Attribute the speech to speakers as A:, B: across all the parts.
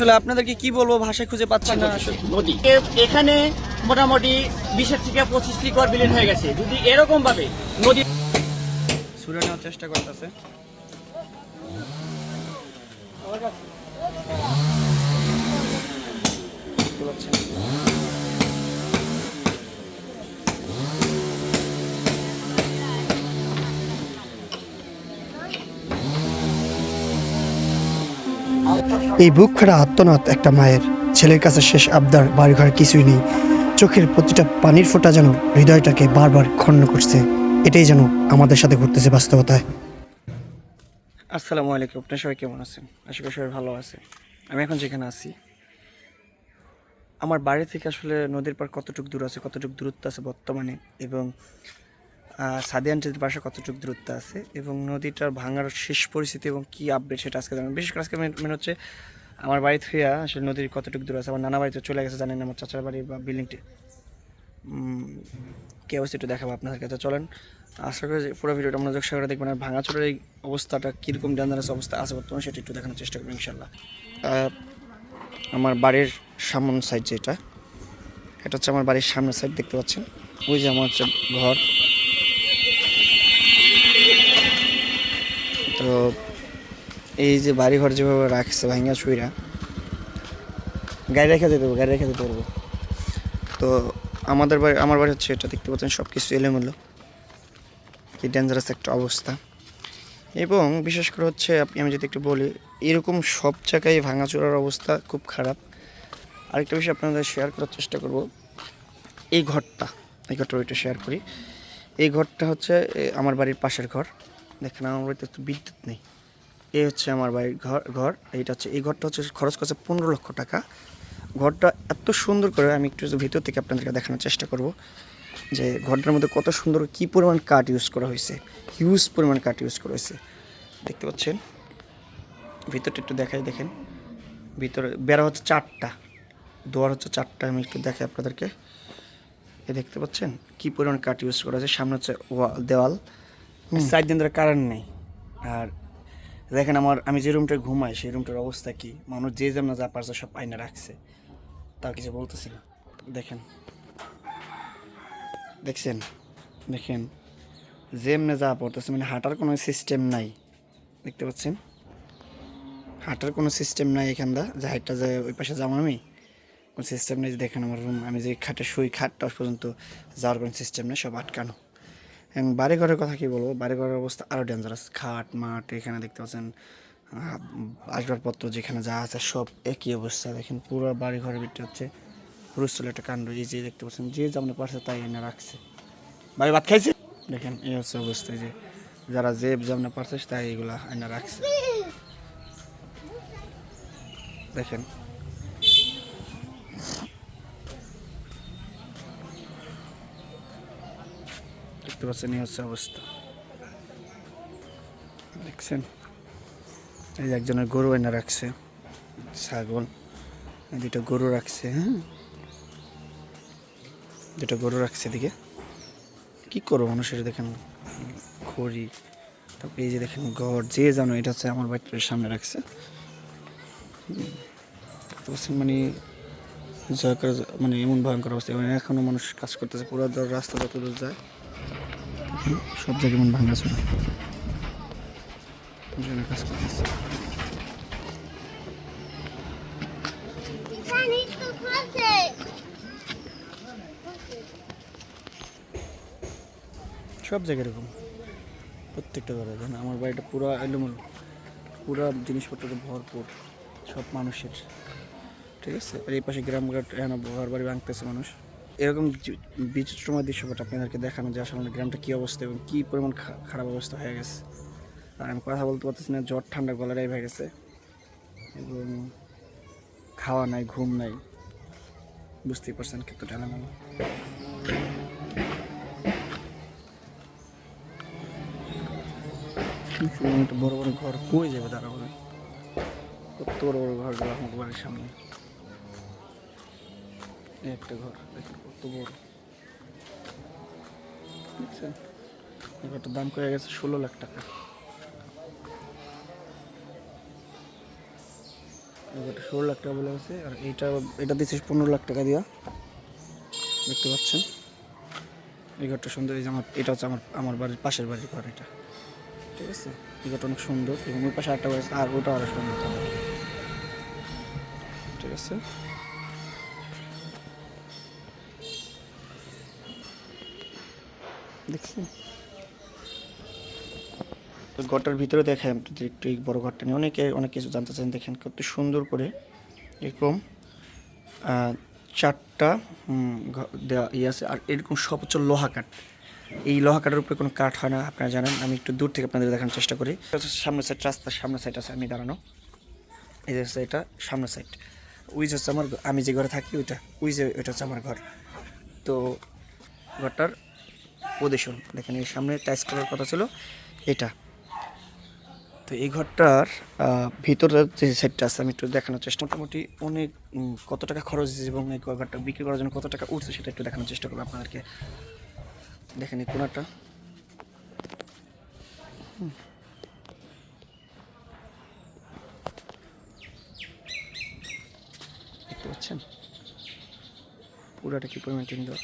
A: আসলে আপনাদেরকে কি বলব ভাষা খুঁজে পাচ্ছি না। আসলে
B: নদী এখানে মোটামুটি বিশের থেকে পঁচিশ লিটার বিলীন হয়ে গেছে। যদি এরকম ভাবে নদী
A: ছুড়ে নেওয়ার চেষ্টা করতেছে। আমার পাচ্ছেন
C: এই বুক ফাড়া আত্মনাথ একটা মায়ের। ছেলের কাছে শেষ আবদার, বাড়িঘর কিছুই নেই। চোখের প্রতিটা পানির ফোঁটা যেন হৃদয়টাকে বারবার খণ্ড করছে। এটাই যেন আমাদের সাথে ঘটতেছে বাস্তবতায়।
A: আসসালামু আলাইকুম। আপনার সবাই কেমন আছেন? আশা করি সবাই ভালো আছে আমি এখন যেখানে আছি। আমার বাড়ি থেকে আসলে নদীর পার কতটুকু দূর আছে, কতটুকু দূরত্ব আছে বর্তমানে? এবং সাদিয়ানটির বাসা কতটুকু দূরত্ব আছে এবং নদীটার ভাঙার শেষ পরিস্থিতি এবং কী আপডেট সেটা আজকে জানাবেন বিশেষ করে আজকে মেন হচ্ছে আমার বাড়ি থেকে আসলে নদীর কতটুকু দূর আছে, আমার নানা বাড়িতে চলে গেছে জানেন আমার চাচার বাড়ি বা বিল্ডিংটি কি অবস্থা একটু দেখাবো আপনাদের কাছে। চলেন, আশা করি পুরো ভিডিওটা মনোযোগ সহকারে দেখবেন আর ভাঙাচোরের এই অবস্থাটা কীরকম ডেঞ্জারাস অবস্থা আছে বর্তমানে সেটা একটু দেখানোর চেষ্টা করব ইনশাল্লাহ আমার বাড়ির সামন সাইড যেটা, এটা হচ্ছে আমার বাড়ির সামনের সাইড দেখতে পাচ্ছেন। ওই যে আমার হচ্ছে ঘর। তো এই যে বাড়ি ঘর যেভাবে রাখছে ভাঙা ছুঁড়া গাড়ি রেখে দিতে গাড়ি রেখে দিতে পারব। তো আমাদের বাড়ি, আমার বাড়ি হচ্ছে এটা, দেখতে পাচ্ছেন সব কিছু এলোমেলো। কি ডেঞ্জারাস একটা অবস্থা। এবং বিশেষ করে হচ্ছে আপনি, আমি যদি একটু বলি, এরকম সব জায়গায় ভাঙাচোরার অবস্থা খুব খারাপ। আরেকটা বিষয় আপনাদের শেয়ার করার চেষ্টা করব। এই ঘরটা এই ঘরটা একটু শেয়ার করি। এই ঘরটা হচ্ছে আমার বাড়ির পাশের ঘর। দেখেন আমার বাড়িতে একটু বিদ্যুৎ নেই। এই হচ্ছে আমার বাড়ির ঘর ঘর। এইটা হচ্ছে, এই ঘরটা হচ্ছে খরচ করছে পনেরো লক্ষ টাকা। ঘরটা এত সুন্দর করে আমি একটু ভিতর থেকে আপনাদেরকে দেখানোর চেষ্টা করব যে ঘরটার মধ্যে কত সুন্দর কি পরিমাণ কাঠ ইউজ করা হয়েছে হিউজ পরিমাণ কাঠ ইউজ করা হয়েছে। দেখতে পাচ্ছেন? ভিতরটা একটু দেখাই, দেখেন। ভিতরে বেড়া হচ্ছে চারটা, দোয়ার হচ্ছে চারটা, আমি একটু দেখাই আপনাদেরকে। এ দেখতে পাচ্ছেন? কি পরিমাণ কাঠ ইউজ করা হয়েছে? সামনে হচ্ছে ওয়াল দেওয়াল। সাইড দিন ধরে কারেন্ট নেই। আর দেখেন আমার আমি যে রুমটায় ঘুমাই সেই রুমটার অবস্থা কি? মানুষ যে যেমন যা পারছে সব আয়না রাখছে। তাও কিছু বলতেছি না। দেখেন। দেখছেন? দেখেন? যেমনে যা পড়তেছে মানে হাঁটার কোনো সিস্টেম নাই। দেখতে পাচ্ছেন? হাঁটার কোনো সিস্টেম নাই এখানটা যে হাইটটা যে ওই পাশে যাব আমি কোনো সিস্টেম নেই দেখেন আমার রুম আমি যে খাটে শুই খাটটা পর্যন্ত যাওয়ার কোনো সিস্টেম নেই সব আটকানো। এবং বাড়ি ঘরের কথা কি বলব? বাড়ি ঘরের অবস্থা আরও ডেঞ্জারাস খাট, মাঠ, এখানে দেখতে পাচ্ছেন আসবাবপত্র যেখানে যা আছে সব একই অবস্থা। দেখেন পুরো বাড়ি ঘরের ভিতরে হচ্ছে হুরুস্থল একটা কাণ্ড। এই যে দেখতে পাচ্ছেন, যে যেমন পারছে তাই এনে রাখছে। ভাই, ভাত খাইছে? দেখেন, এই হচ্ছে অবস্থা যে যারা যে যেমন পারছে তাই এগুলা এনে রাখছে। দেখেন দেখতে পাচ্ছেন, এই হচ্ছে অবস্থা। দেখছেন? এই যে একজনের গরু এনে রাখছে, ছাগল। দুটো গরু রাখছে হ্যাঁ? দুটো গরু রাখছে এদিকে। কি করব মানুষের, দেখেন খড়ি তারপরে এই যে দেখেন ঘর, যে জানো এটা হচ্ছে আমার বাড়ির সামনে রাখছে। মানে জয়কার মানে এমন ভয়ঙ্কর অবস্থা। মানে এখনও মানুষ কাজ করতেছে, পুরো রাস্তা যত দূর যায় সব জায়গায় মন ভাঙা ছিল। কাজ করতেছে। সব জায়গায় এরকম। প্রত্যেকটা ঘরে দেখেন আমার বাড়িটা পুরো এলোমেলো। পুরো জিনিসপত্র ভরপুর সব মানুষের। ঠিক আছে? আর এই পাশে গ্রাম ঘর বাড়ি ভাঙতেছে মানুষ। এরকম বিচিত্রময় দৃশ্যপট আপনাদেরকে দেখানো যে আসলে গ্রামটা কী অবস্থা এবং কী পরিমাণ খারাপ অবস্থা হয়ে গেছে। আর আমি কথা বলতে পারতেছি না, জ্বর ঠান্ডা গলাটাই হয়ে গেছে। এবং খাওয়া নাই, ঘুম নাই। বুঝতেই পারছেন এলোমেলো এরকম একটা বড় বড় ঘর কই যাবে তারা বলে কত বড় বড় ঘর গেল আমার বাড়ির সামনে। একটা ঘর দেখেন কত বড়। বুঝছেন এই ঘরটার দাম করে গেছে ষোলো লাখ টাকা। ষোলো লাখ টাকা বলে আছে আর এইটা, এটা দিচ্ছে পনেরো লাখ টাকা দিয়া। দেখতে পাচ্ছেন? এই ঘরটা সুন্দর, এই যে আমার, এটা হচ্ছে আমার আমার বাড়ির পাশের বাড়ির ঘর এটা। ঠিক আছে? এই ঘরটা অনেক সুন্দর, এবং ওই পাশে আরেকটা বাড়ি আর ওটা আরও সুন্দর। ঠিক আছে? দেখছেন ঘরটার ভিতরে আপনাদের একটু এই বড় ঘরটা নিয়ে অনেকে, অনেক কিছু জানতে চান, দেখেন কত সুন্দর করে এরকম চারটা দেওয়া ইয়ে আছে, আর এরকম সব হচ্ছে লোহা কাঠ। এই লোহা কাঠের উপরে কোনো কাঠ হয় না, আপনারা জানেন, আমি একটু দূর থেকে আপনাদের দেখানোর চেষ্টা করি। সামনের সাইড রাস্তার সামনের সাইড আছে, আমি দাঁড়ানো। এই যে হচ্ছে এটা সামনের সাইড ওই যে হচ্ছে আমার, আমি যে ঘরে থাকি, ওইটা, ওই যে, ওইটা হচ্ছে আমার ঘর। তো ঘরটার পজিশন দেখেন এই সামনে টাইস করার কথা ছিল, এটা। তো এই ঘরটার ভিতরের যে সেটটা আছে, আমি একটু দেখানোর চেষ্টা মোটামুটি অনেক কত টাকা খরচ হয়েছে এবং এই ঘরটা বিক্রি করার জন্য কত টাকা উঠছে সেটা একটু দেখানোর চেষ্টা করব আপনাদেরকে। দেখেন এই কোনাটা। পুরাটা কি পরিমাণ টিন দেওয়া?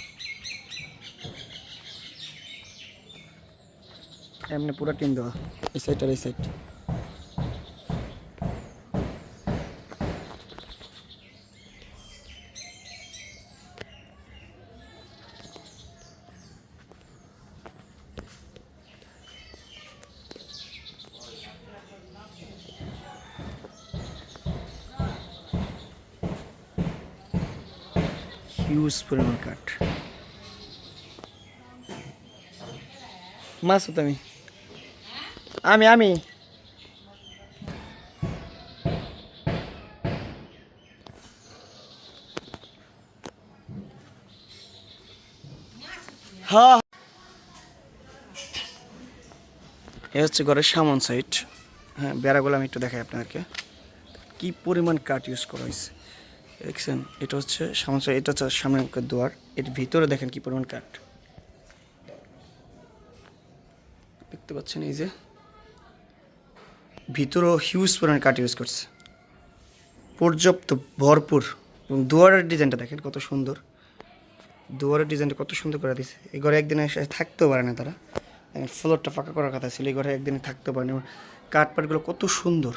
A: এমনি পুরো টিন দেওয়া এই সাইড আর এই সাইড হিউজ পরিমাণ কাঠ মাসুদ আমি আমি আমি। এ হচ্ছে ঘরের সামন সাইড। হ্যাঁ বেড়াগুলো আমি একটু দেখাই আপনাদেরকে। কি পরিমাণ কাঠ ইউজ করা হয়েছে। দেখছেন, এটা হচ্ছে সামন সাইড, এটা হচ্ছে সামনের মুখের দুয়ার। এর ভিতরে দেখেন কি পরিমাণ কাঠ। দেখতে পাচ্ছেন এই যে ভিতরেও হিউজ পরিমাণ কাঠ ইউজ করছে। পর্যাপ্ত, ভরপুর এবং দুয়ারের ডিজাইনটা দেখেন কত সুন্দর। দুয়ারের ডিজাইনটা কত সুন্দর করে দিছে। এই ঘরে একদিনে এসে থাকতেও পারে না তারা। ফ্লোরটা ফাঁকা করার কথা ছিল, এই ঘরে একদিনে থাকতেও পারে না। এবং কাঠ পাটগুলো কত সুন্দর।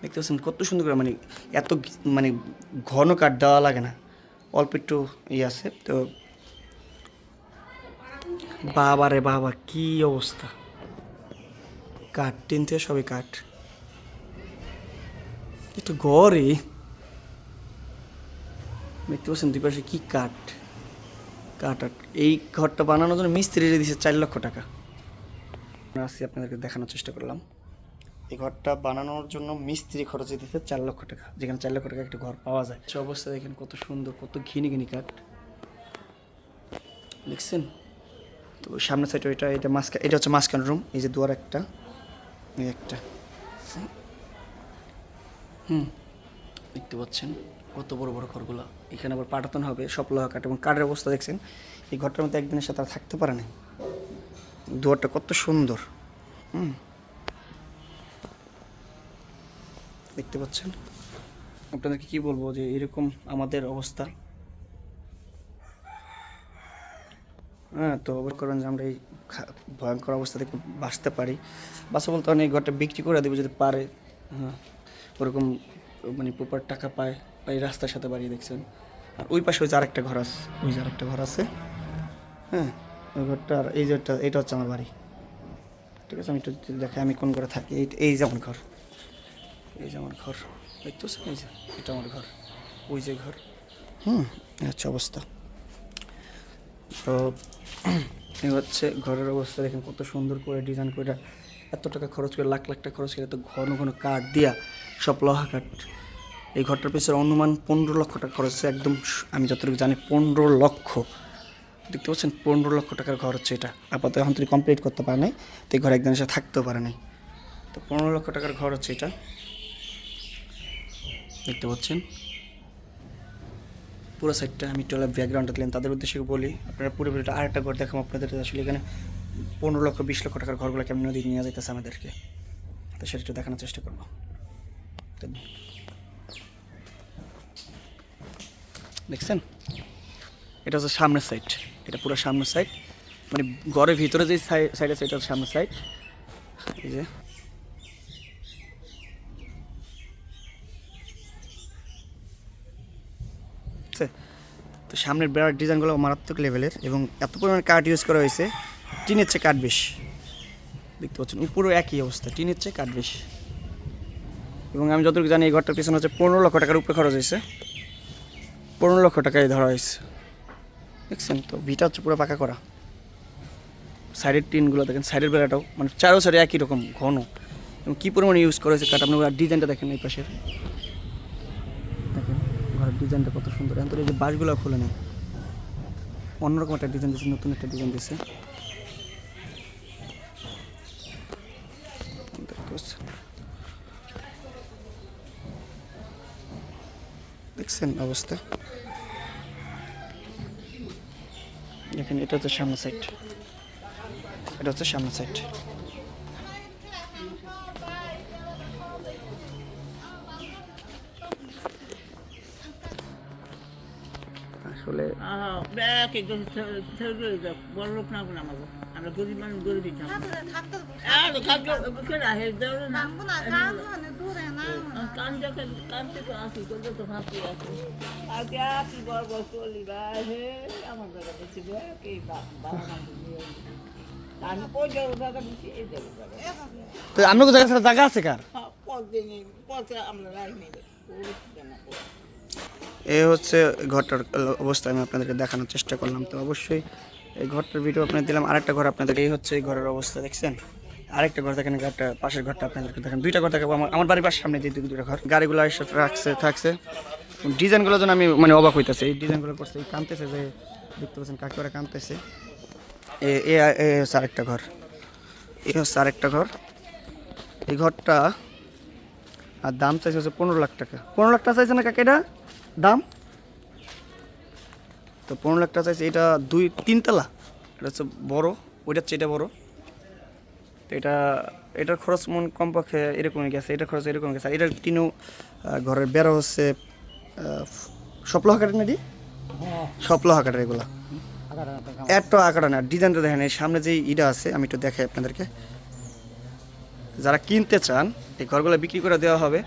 A: দেখতে পাচ্ছেন কত সুন্দর করে মানে এত মানে ঘন কাঠ দেওয়া লাগে না। অল্প একটু ইয়ে আছে, তো বাবা রে বাবা, কি অবস্থা। কাঠ, টিন থেকে সবই কাঠ। একটু গড়ে। দেখতে পাচ্ছেন দুই পাশে কি কাঠ। কাঠ এই ঘরটা বানানোর জন্য মিস্ত্রি দিয়েছে চার লক্ষ টাকা। আসি আপনাদেরকে দেখানোর চেষ্টা করলাম। এই ঘরটা বানানোর জন্য মিস্ত্রি খরচ দিতে চার লক্ষ টাকা। যেখানে চার লক্ষ টাকা একটা ঘর পাওয়া যায়। সে অবস্থা দেখেন কত সুন্দর, কত ঘিনি ঘিনি কাঠ। দেখছেন? তো সামনের সাইড ওইটা, এটা মাঝখান এটা হচ্ছে মাঝখান রুম এই যে দুয়ার একটা। এই একটা। হুম, দেখতে পাচ্ছেন কত বড় বড় ঘরগুলো। এখানে আবার পাঠাতন হবে সব কাঠ এবং কাঠের অবস্থা দেখছেন। এই ঘরটার মধ্যে একদিনের সাথে আর থাকতে পারে না দুয়ারটা কত সুন্দর। হুম, দেখতে পাচ্ছেন। আপনাদেরকে কি বলব যে এরকম আমাদের অবস্থা। হ্যাঁ তো অবশ্য করেন যে আমরা এই ভয়ঙ্কর অবস্থা থেকে বাঁচতে পারি। বাঁচা বলতে অনেক ঘরটা বিক্রি করে দেবে যদি পারে। হ্যাঁ ওরকম মানে প্রপার টাকা পায় বা এই রাস্তার সাথে বাড়িয়ে দেখছেন। আর ওই পাশে ওই যে আরেকটা ঘর আছে। ওই যে আরেকটা ঘর আছে। হ্যাঁ ওই ঘরটা আর এই যে একটা- এটা হচ্ছে আমার বাড়ি। ঠিক আছে, আমি একটু দেখাই আমি কোন ঘরে থাকি। এই এই যে আমার ঘর। এই যে আমার ঘর। দেখতে পাচ্ছেন এই যে, এটা আমার ঘর। ওই যে ঘর। হুম, এই হচ্ছে অবস্থা। তো এই হচ্ছে ঘরের অবস্থা, দেখেন কত সুন্দর করে ডিজাইন করে এত টাকা খরচ করে, লাখ লাখ টাকা খরচ করে এত ঘন ঘন কাঠ দিয়া সব লোহা কাঠ। এই ঘরটার পেছনে অনুমান পনেরো লক্ষ টাকা খরচ হচ্ছে, একদম আমি যতটুকু জানি পনেরো লক্ষ। দেখতে পাচ্ছেন পনেরো লক্ষ টাকার ঘর হচ্ছে এটা। আপাতত এখন তুই কমপ্লিট করতে পারে নাই, তো এই ঘর একদিন এসে থাকতেও পারে নাই। তো পনেরো লক্ষ টাকার ঘর হচ্ছে এটা। দেখতে পাচ্ছেন? পুরো সাইডটা আমি একটু ব্যাকগ্রাউন্ডটা দিলেন, তাদের উদ্দেশ্যে বলি। আপনারা পুরো পুরোটা আর একটা ঘর দেখাম আপনাদের আসলে এখানে পনেরো লক্ষ, বিশ লক্ষ টাকার ঘরগুলো কেমন নদী নিয়ে যাইতেছে আমাদেরকে। তো সেটা একটু দেখানোর চেষ্টা করব। দেখছেন? এটা হচ্ছে সামনের সাইড এটা পুরো সামনের সাইড মানে ঘরের ভিতরে যে সাইড আছে হচ্ছে সামনের সাইড এই যে। আছে। তো সামনের বেড়ার ডিজাইনগুলো মারাত্মক লেভেলের এবং এত পরিমাণে কাঠ ইউজ করা হয়েছে, টিনের চেয়ে কাঠ বেশি। দেখতে পাচ্ছেন, উপরেও একই অবস্থা, টিনের চেয়ে কাঠ বেশি। এবং আমি যতটুকু জানি এই ঘরটার পিছনে হচ্ছে পনেরো লক্ষ টাকার উপরে খরচ হয়েছে। পনেরো লক্ষ টাকায় ধরা হয়েছে। দেখছেন তো, ভিটা হচ্ছে পুরো পাকা করা। সাইডের টিনগুলো দেখেন, সাইডের বেলাটাও মানে চারো সাইডে একই রকম, ঘন। এবং কী পরিমাণে ইউজ করা হয়েছে কাঠ আপনি ডিজাইনটা দেখেন এই পাশের। ডিজাইনটা কত সুন্দর। এখন তো এই যে বাঁশগুলো খুলে নেই। অন্যরকম একটা ডিজাইন দিয়েছে, নতুন একটা ডিজাইন পাচ্ছেন। দেখছেন অবস্থা? দেখেন, এটা হচ্ছে সামনের সাইড এটা হচ্ছে সামনের সাইড
B: বাবা মাকে দিয়ে। আমি ওই জায়গা জায়গা দিচ্ছি, এই জায়গা জায়গা।
A: তো আপনার জায়গা ছাড়া জায়গা আছে কার?
B: হ্যাঁ, আমরা
A: এ হচ্ছে ঘরটার অবস্থা আমি আপনাদেরকে দেখানোর চেষ্টা করলাম। তো অবশ্যই এই ঘরটার ভিডিও আপনাদের দিলাম। আরেকটা ঘর আপনাদের এই হচ্ছে এই ঘরের অবস্থা, দেখছেন? আরেকটা ঘর, দেখেন ঘরটা, পাশের ঘরটা আপনাদেরকে দেখেন। দুইটা ঘর দেখাবো। আমার আমার বাড়ির পাশের সামনে যে দুই- দুইটা ঘর। গাড়িগুলো এসে রাখছে, থাকছে। ডিজাইনগুলোর জন্য আমি মানে অবাক হইতেছে। এই ডিজাইনগুলো করছে, এই কানতেছে যে দেখতে পাচ্ছেন, কাকে ওরা কানতেছে। এ হচ্ছে আরেকটা ঘর। এ হচ্ছে আরেকটা ঘর। এই ঘরটা, আর দাম চাইছে হচ্ছে পনেরো লাখ টাকা। পনেরো লাখ টাকা চাইছে না কাকে এটা? দাম? তো পনেরো লাখ টাকা চাইছে, এটা দুই তিনতলা। এটা হচ্ছে বড় ওইটার চেয়ে এটা বড়। তো এটা এটার খরচ মন কমপক্ষে এরকমই গেছে, এটার খরচ এরকম গেছে। এটার তিনও ঘরের বেড়া হচ্ছে সপলো হাকারের নাকি? সপলো হাকারের এগুলা। এত আকার না, ডিজাইনটা দেখেন, এই সামনে যে ইটা আছে, আমি একটু দেখাই আপনাদেরকে। যারা কিনতে চান, এই ঘরগুলো বিক্রি করে দেওয়া হবে।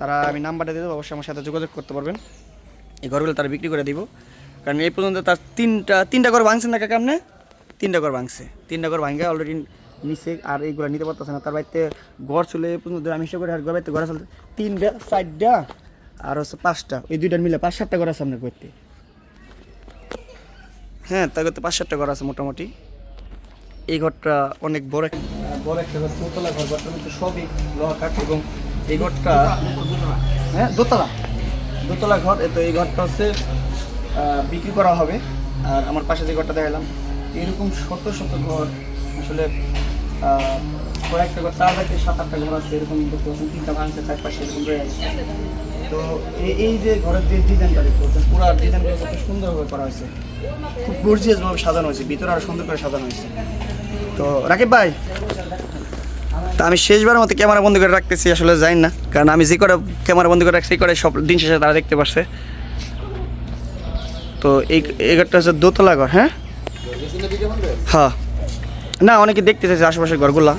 A: তারা আমি নাম্বারটা দিয়ে দেবো, অবশ্যই আমার সাথে যোগাযোগ করতে পারবেন। এই ঘরগুলো তারা বিক্রি করে দিব। কারণ এই পর্যন্ত তার তিনটা তিনটা ঘর ভাঙছেন না কাকা তিনটা ঘর ভাঙছে। তিনটা ঘর ভাঙে অলরেডি নিচে আর এইগুলো নিতে পারতেছে না। তার বাড়িতে ঘর চলে এই পর্যন্ত আমি হিসেবে করে, আর ঘর বাড়িতে ঘর চলতে তিনটা, চারটা, আর হচ্ছে পাঁচটা। এই দুইটা মিলে পাঁচ, সাতটা ঘর আছে আপনার করতে হ্যাঁ তার করতে পাঁচ, সাতটা ঘর আছে মোটামুটি। এই ঘরটা অনেক বড় বড় একটা ঘর দোতলা ঘর মধ্যে সবই লোহা কাঠ এবং এই ঘরটা হ্যাঁ দোতলা। দোতলা ঘর তো এই ঘরটা হচ্ছে বিক্রি করা হবে। আর আমার পাশে যে ঘরটা দেখালাম, এরকম শত শত ঘর, আসলে কয়েকটা ঘর, চার থেকে সাত, আটটা ঘর আছে, এরকম তিনটা ভাঙছে চার পাশে এরকম রয়ে গেছে তো এই যে ঘরের যে ডিজাইনটা দেখতে পাচ্ছেন, পুরো ডিজাইনগুলো কত সুন্দরভাবে করা হয়েছে। খুব গর্জিয়াসভাবে সাজানো হয়েছে, ভিতরে আরও সুন্দর করে সাজানো হয়েছে। তো রাকিব ভাই তা আমি শেষবার মতো ক্যামেরা বন্ধ করে রাখতেছি, আসলে যাই না। কারণ আমি যে করে ক্যামেরা বন্ধ করে রাখছি করে সব দিন শেষে তারা দেখতে পারছে। তো এই এই ঘরটা হচ্ছে দোতলা ঘর হ্যাঁ? হ্যাঁ। না, অনেকে দেখতে চাইছে আশেপাশের ঘরগুলা।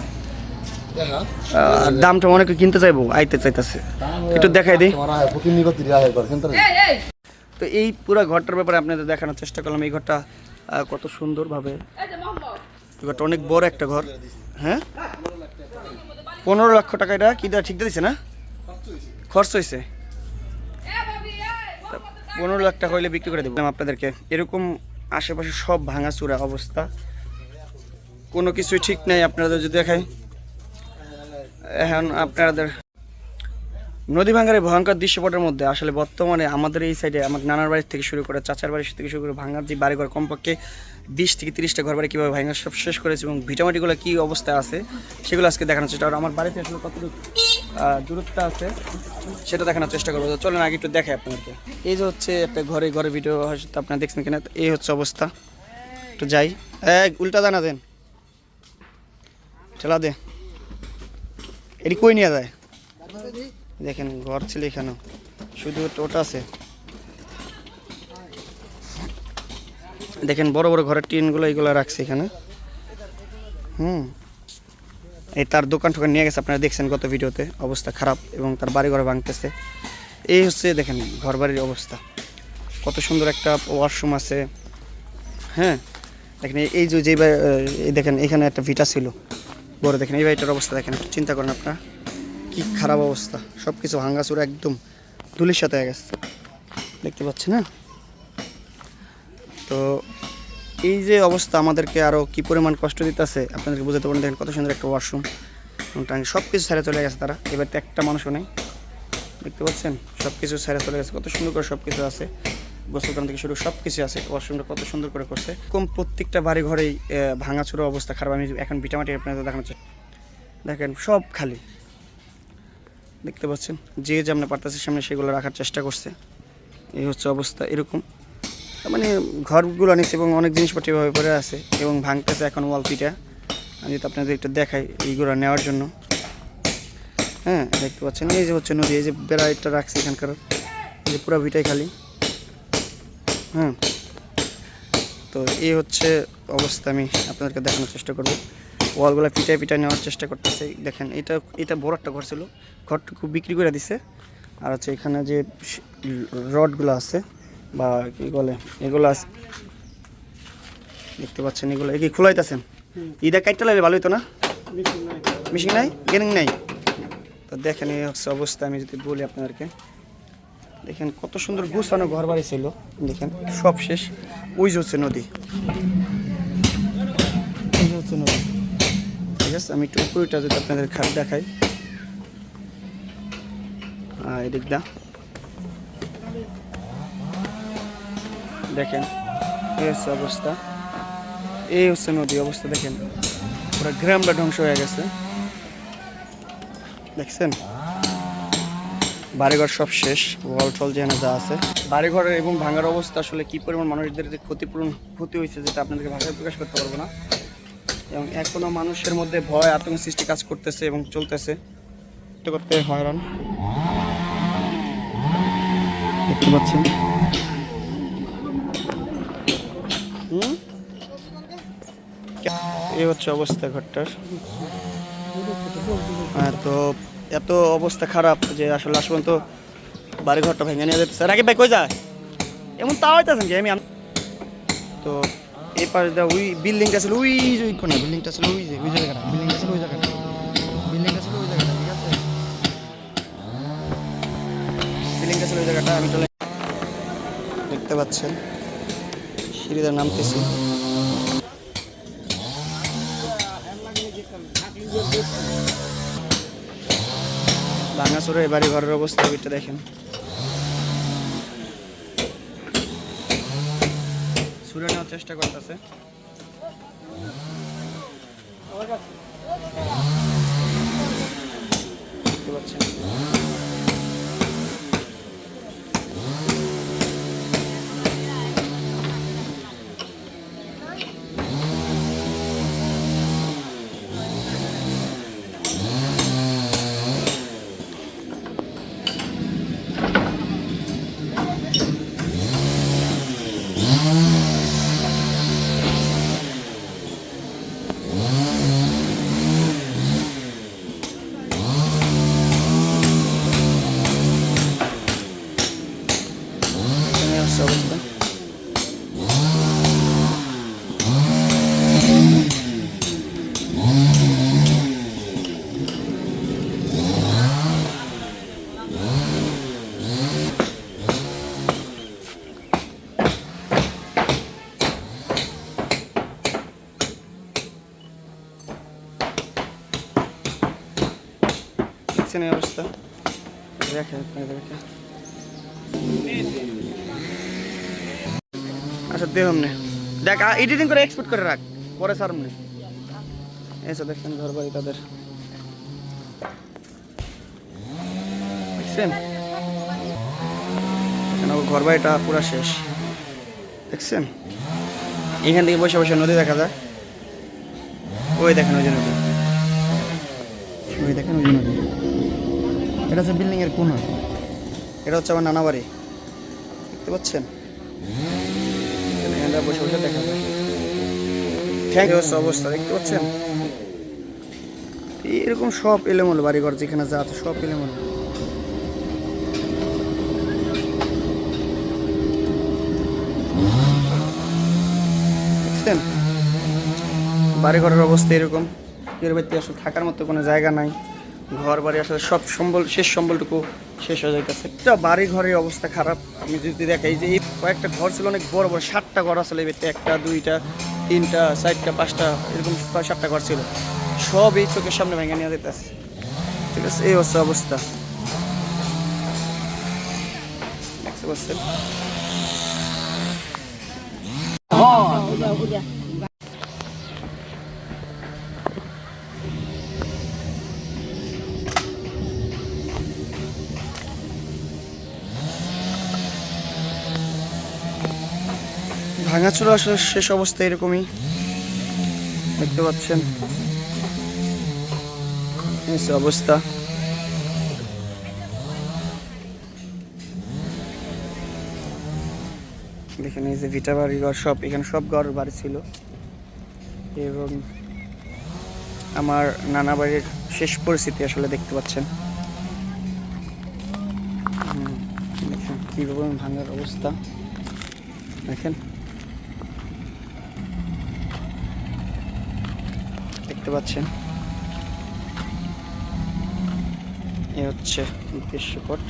A: দামটা অনেকে কিনতে চাইব, আইতে চাইতেছে। একটু দেখাই দিই। তো এই পুরো ঘরটার ব্যাপারে আপনাদের দেখানোর চেষ্টা করলাম। এই ঘরটা কত সুন্দরভাবে। ঘরটা অনেক বড় একটা ঘর হ্যাঁ? পনেরো লক্ষ টাকা এটা। কি ঠিক দিয়েছে না? খরচ হয়েছে পনেরো লাখ টাকা হইলে বিক্রি করে দেবো। আপনাদেরকে। এরকম আশেপাশে সব ভাঙা ভাঙাচুরা অবস্থা। কোনো কিছুই ঠিক নেই আপনাদের যদি দেখাই। এখন আপনাদের নদী এই ভয়ঙ্কর দৃশ্যপটের মধ্যে আসলে বর্তমানে আমাদের এই সাইডে আমার নানার বাড়ির থেকে শুরু করে চাচার বাড়ির থেকে শুরু করে ভাঙার যে বাড়িঘর কমপক্ষে বিশ থেকে তিরিশটা ঘর বাড়ি কীভাবে ভাঙা সব শেষ করেছে এবং ভিটামাটিগুলো কী অবস্থায় আছে সেগুলো আজকে দেখানোর চেষ্টা করব। আমার বাড়িতে আসলে আহ, দূরত্ব আছে সেটা দেখানোর চেষ্টা করব। তো চলেন আগে একটু দেখে আপনাদেরকে। এই যে হচ্ছে একটা ঘরে ঘরে ভিডিও হয়তো আপনারা দেখছেন কিনা এই হচ্ছে অবস্থা। একটু যাই। এক উল্টা দানা দেন। চলা দে। এটি কই নিয়ে যায়? দেখেন ঘর ছিল এখানেও। শুধু ওটা আছে। দেখেন বড় বড় ঘরের টিনগুলো এইগুলো রাখছে এখানে। হুম। এই তার দোকান টোকান নিয়ে গেছে, আপনারা দেখছেন গত ভিডিওতে, অবস্থা খারাপ এবং তার বাড়ি ঘরে ভাঙতেছে। এই হচ্ছে দেখেন ঘর বাড়ির অবস্থা। কত সুন্দর একটা ওয়াশরুম আছে। হ্যাঁ দেখেন এই- যে যে দেখেন এখানে একটা ভিটা ছিল। বড় দেখেন, এই বাড়িটার অবস্থা দেখেন চিন্তা করেন আপনারা। কি খারাপ অবস্থা। সব কিছু ভাঙ্গাচুরা একদম ধুলির সাথে হয়ে গেছে। দেখতে পাচ্ছি না তো এই যে অবস্থা আমাদেরকে আরও কি পরিমাণ কষ্ট দিতেছে, আপনাদেরকে বুঝাতে পারেন দেখেন কত সুন্দর একটা ওয়াশরুম সব কিছু ছেড়ে চলে গেছে তারা। এবার তো একটা মানুষও নেই। দেখতে পাচ্ছেন? সব কিছু ছেড়ে চলে গেছে, কত সুন্দর করে সব কিছু আছে। গোসলখান থেকে শুরু সব কিছু আছে। ওয়াশরুমটা কত সুন্দর করে করছে। কম প্রত্যেকটা বাড়ি ঘরেই ভাঙাচুরো অবস্থা খারাপ। আমি এখন ভিটামাটি আপনাদের দেখানো দেখেন, সব খালি। দেখতে পাচ্ছেন? যে যে যেমন পারতেছে, সামনে সেগুলো রাখার চেষ্টা করছে। এই হচ্ছে অবস্থা এরকম। মানে ঘরগুলো নিচ্ছে এবং অনেক জিনিসপত্র এভাবে পড়ে আছে এবং ভাঙতেছে এখন ওয়াল পিটা আমি যদি আপনাদের একটু দেখাই এইগুলো নেওয়ার জন্য। হ্যাঁ দেখতে পাচ্ছেন? এই যে হচ্ছে নদী, এই যে বেড়াইটা রাখছে এখানকার। এই যে পুরো ভিটাই খালি। হ্যাঁ। তো এই হচ্ছে অবস্থা, আমি আপনাদেরকে দেখানোর চেষ্টা করব। ওয়ালগুলো পিটায় পিটায় নেওয়ার চেষ্টা করতেছে। দেখেন, এটা এটা বড় একটা ঘর ছিল। ঘরটুকু বিক্রি করে দিছে। আর হচ্ছে এখানে যে রডগুলো আছে বা কি বলে এগুলো আছে দেখতে পাচ্ছেন এগুলো। কি খোলাইতেছেন? ঈদে কাইটটা লাগলে ভালো হতো না? মিশিং নাই। গেনিং নাই? তো দেখেন এই হচ্ছে অবস্থা আমি যদি বলি আপনাদেরকে। দেখেন কত সুন্দর গুছানো ঘর বাড়ি ছিল দেখেন সব শেষ। ওই যে হচ্ছে নদী। হচ্ছে নদী। ঠিক আছে আমি একটু উপরেটা যদি আপনাদের খাট দেখাই। এদিক দা। দেখেন, এই হচ্ছে অবস্থা। এই হচ্ছে নদী অবস্থা, দেখেন। পুরো গ্রামটা ধ্বংস হয়ে গেছে। দেখছেন? বাড়িঘর সব শেষ, ওয়াল টল যেখানে যা আছে। বাড়িঘরের এবং ভাঙার অবস্থা আসলে কি পরিমাণ মানুষদের যে ক্ষতিপূরণ ক্ষতি হয়েছে যেটা আপনাদেরকে ভাষায় প্রকাশ করতে পারব না। এবং এখনও মানুষের মধ্যে ভয়, আতঙ্ক সৃষ্টি কাজ করতেছে এবং চলতেছে। করতে করতে হয়রান দেখতে পাচ্ছেন? এই হচ্ছে অবস্থা ঘরটার। হ্যাঁ তো এত অবস্থা খারাপ যে আসলে আসলে তো বাড়ি ঘরটা ভেঙে নিয়ে যেতেছে রাকিব ভাই কই যায়? এমন তাও হইতেছেন যে আমি তো এই পাশে ওই বিল্ডিংটা ছিল ওই ওই কোনা বিল্ডিংটা ছিল ওই যে, ওই জায়গাটা, বিল্ডিংটা ছিল ওই জায়গাটা। বিল্ডিংটা ছিল ওই জায়গাটা, ঠিক আছে? বিল্ডিংটা ছিল ওই জায়গাটা, আমি চলে দেখতে পাচ্ছেন। সিঁড়িতে নামতেছি। ভাঙাচোরা বাড়ি ঘরের অবস্থা ওইটা দেখেন। সুরে নেওয়ার চেষ্টা করতেছে। পাচ্ছেন? দেহ দেখ এডিটিং করে এক্সপোর্ট করে রাখ। পরে সার নে এসে দেখছেন ঘর বাড়ি তাদের। দেখছেন? ঘর বাড়িটা পুরা শেষ। দেখছেন? এখান থেকে বসে বসে নদী দেখা যায়। ওই দেখেন ওই নদী। ওই দেখেন ওই নদী। এটা হচ্ছে বিল্ডিং এর কোনা এটা হচ্ছে আমার নানা বাড়ি। দেখতে পাচ্ছেন? এখানটা বসে বসে দেখা যায়। থ্যাংক ইউ অবস্থা, দেখতে পাচ্ছেন? এরকম সব এলোমেলো বাড়িঘর যেখানে যা আছে, সব এলোমেলো। দেখছেন? বাড়িঘরের অবস্থা এরকম। কেউ বাড়িতে আসলে থাকার মতো কোনো জায়গা নাই। ঘর বাড়ি আসলে সব সম্বল, শেষ সম্বলটুকু শেষ হয়ে যাইতেছে। একটা বাড়ি ঘরের অবস্থা খারাপ। আমি যদি দেখাই যে এই কয়েকটা ঘর ছিল অনেক বড় বড়, সাতটা ঘর আসলে বাড়িতে একটা, দুইটা, তিনটা, চারটা, পাঁচটা, এরকম সাতটা ঘর ছিল। সব এই চোখের সামনে ভেঙে নিয়ে যেতেছে ঠিক আছে, এই হচ্ছে অবস্থা। পাচ্ছেন ভাঙাচোরা আসলে শেষ অবস্থা এরকমই। দেখতে পাচ্ছেন। অবস্থা। দেখেন এই যে ভিটা বাড়ি ঘর সব, এখানে সব ঘর বাড়ি ছিল। এবং আমার নানা বাড়ির শেষ পরিস্থিতি আসলে দেখতে পাচ্ছেন। দেখেন কীভাবে ভাঙার অবস্থা। দেখেন। দেখতে পাচ্ছেন। এ হচ্ছে দৃশ্যপট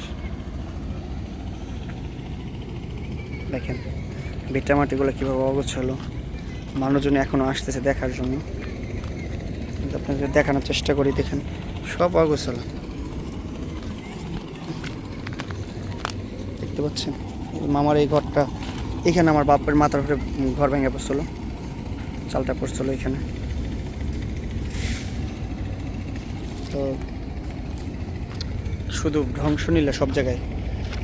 A: দেখেন বেটা মাটিগুলো কীভাবে অগোছালো। মানুষজন এখনও আসতেছে দেখার জন্য। আপনাদের দেখানোর চেষ্টা করি, দেখেন, সব অগোছালো। দেখতে পাচ্ছেন, মামার এই ঘরটা, এখানে আমার বাপের মাথার উপরে ঘর ভেঙে পড়ছিল। চালটা পড়ছিল এখানে। তো শুধু ধ্বংস নিলা সব জায়গায়।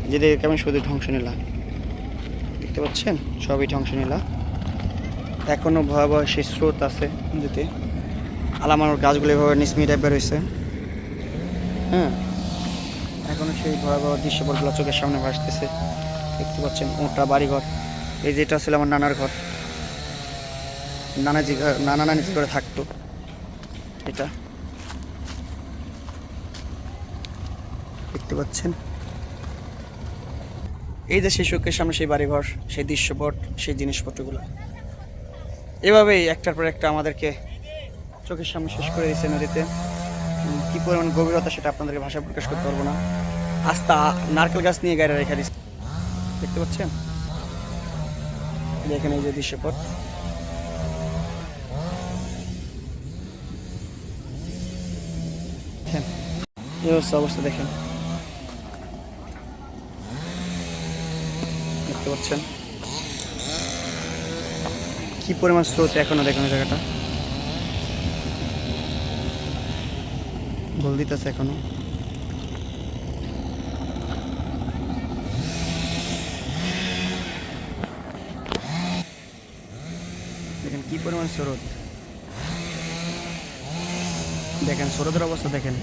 A: যেদের কেমন শুধু ধ্বংস নিলা দেখতে পাচ্ছেন? সবই ধ্বংস নিলা এখনও ভয়াবহ সেই স্রোত আছে নদীতে। আলামানোর গাছগুলো এভাবে নিসমি টাইপের রয়েছে হ্যাঁ? এখনও সেই ভয়াবহ দৃশ্যপটগুলো চোখের সামনে ভাসতেছে। দেখতে পাচ্ছেন ওটা বাড়িঘর। এই যেটা ছিল আমার নানার ঘর। নানা যে ঘর- নানা নানি করে থাকতো। এটা। দেখতে পাচ্ছেন। এই যে সেই চোখের সামনে সেই বাড়িঘর, সেই দৃশ্যপট, সেই জিনিসপত্রগুলো। এভাবেই একটার পর একটা আমাদেরকে চোখের সামনে শেষ করে দিচ্ছে নদীতে। কি পরিমাণ গভীরতা সেটা আপনাদেরকে ভাষা প্রকাশ করতে পারব না। আস্তা নারকেল গাছ নিয়ে গাড়ি রেখে দিচ্ছে দেখতে পাচ্ছেন? দেখেন এই যে দৃশ্যপট। এই হচ্ছে অবস্থা দেখেন। দেখতে পাচ্ছেন। কি পরিমাণ স্রোত এখনও দেখেন জায়গাটা। বল দিতেছে এখনও। দেখেন কি পরিমাণ স্রোত। দেখেন স্রোতের অবস্থা দেখেন।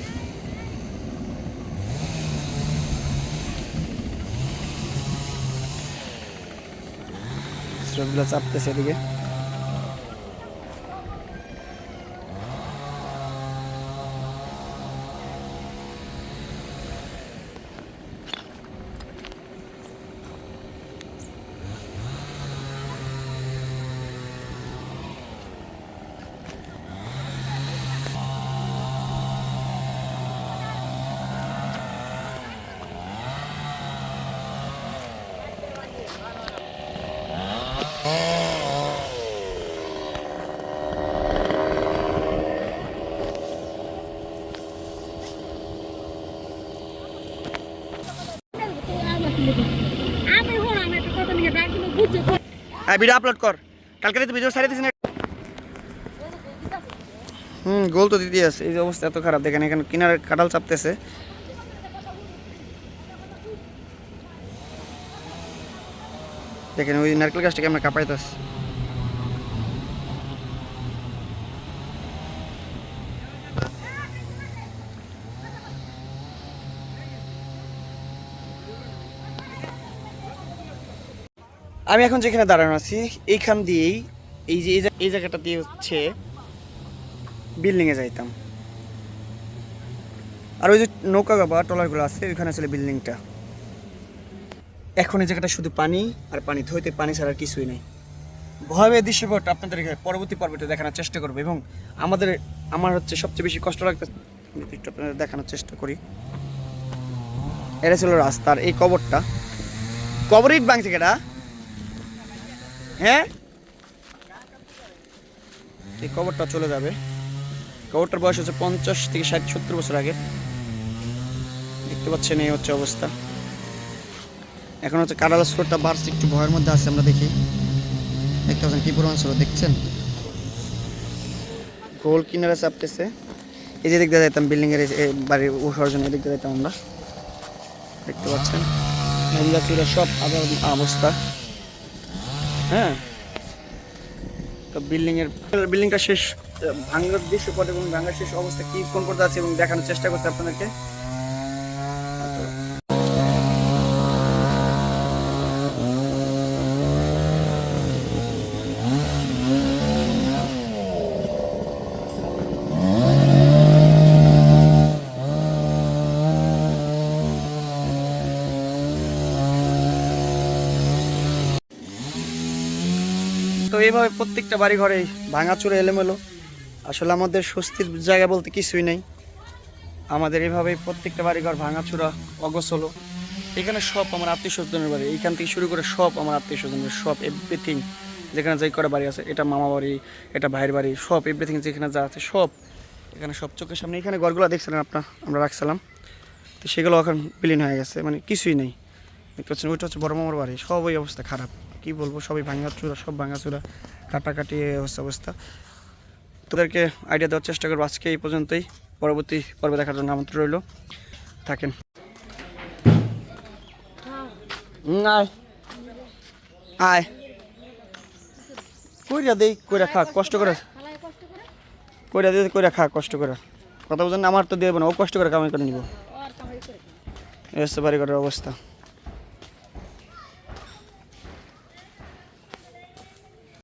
A: স্রোতগুলো চাপতেছে এদিকে
D: আমি হন আমি একটা কথা নিয়ে ডাকিলো বুঝছে
A: হ্যাঁ ভিডিও আপলোড কর। কালকে তো ভিডিও সারিয়ে দিস হুম, গোল তো দিদি আছে। এই যে অবস্থা এত খারাপ। দেখেন এখানে কিনারে কাটাল চাপতেছে। দেখেন ওই নারকেল গাছটাকে আমরা কাঁপাইতেছি। আমি এখন যেখানে দাঁড়ানো আছি, এইখান দিয়েই, এই যে, এই জায়গাটা দিয়ে হচ্ছে বিল্ডিংয়ে যাইতাম। আর ওই যে নৌকা বা ট্রলারগুলো আছে, ওইখানে আসলে বিল্ডিংটা এখন এই জায়গাটা শুধু পানি, আর পানি থইতে পানি ছাড়া কিছুই নেই। ভয়াবহ দৃশ্যপট আপনাদেরকে পরবর্তী পর্বতে দেখানোর চেষ্টা করব, এবং আমাদের, আমার হচ্ছে সবচেয়ে বেশি কষ্ট লাগতে আপনাদের দেখানোর চেষ্টা করি। এটা ছিল রাস্তার এই কবরটা। কবর ইট ভাঙছে কেটা হ্যাঁ? এই কবরটা চলে যাবে। কবরটার বয়স হচ্ছে পঞ্চাশ থেকে ষাট সত্তর বছর আগে। দেখতে পাচ্ছেন এই হচ্ছে অবস্থা। এখন হচ্ছে কারালা স্রোতটা বাড়ছে একটু ভয়ের মধ্যে আছে আমরা দেখি। দেখতে পাচ্ছেন কি পরিমাণ স্রোত দেখছেন? গোল কিনারে চাপতেছে। এই যে দিক দিয়ে যেতাম বিল্ডিং এর এই- এই বাড়ির ওঠার জন্য এদিক দিয়ে যেতাম আমরা। দেখতে পাচ্ছেন। সব আবার অবস্থা। হ্যাঁ। তো বিল্ডিং এর বিল্ডিংটা শেষ আহ, দৃশ্য দৃশ্যপট এবং ভাঙার শেষ অবস্থা কি কোন করতে আছে এবং দেখানোর চেষ্টা করছে আপনাদেরকে তো এইভাবে প্রত্যেকটা বাড়ি ঘরে ভাঙাচুরে এলোমেলো। আসলে আমাদের স্বস্তির জায়গা বলতে কিছুই নেই। আমাদের এইভাবেই প্রত্যেকটা বাড়ি ঘর ভাঙাচুরা, অগোছলো। এখানে সব আমার আত্মীয় স্বজনের বাড়ি। এইখান থেকে শুরু করে সব আমার আত্মীয় স্বজনের সব এভরিথিং যেখানে যাই করা বাড়ি আছে, এটা মামা বাড়ি, এটা ভাইয়ের বাড়ি, সব এভরিথিং যেখানে যা আছে সব এখানে সব চোখের সামনে। এখানে ঘরগুলো দেখছিলেন আপনার, আমরা রাখছিলাম। তো সেগুলো এখন বিলীন হয়ে গেছে মানে কিছুই নেই। দেখতে পাচ্ছেন, ওইটা হচ্ছে বড় মামার বাড়ি। সব ওই অবস্থা খারাপ। কি বলব, সবই ভাঙাচুরা সব ভাঙাচুরা কাটাকাটি হচ্ছে অবস্থা। তোদেরকে আইডিয়া দেওয়ার চেষ্টা করব আজকে এই পর্যন্তই। পরবর্তী পর্বে দেখার জন্য আমন্ত্রণ রইল। থাকেন। আয়। আয়। দেই কষ্ট
D: কষ্ট
A: কথা বলছেন আমার তো দেবো না, ও কষ্ট করে কামাই করে নিব। হচ্ছে বাড়ি ঘরের অবস্থা।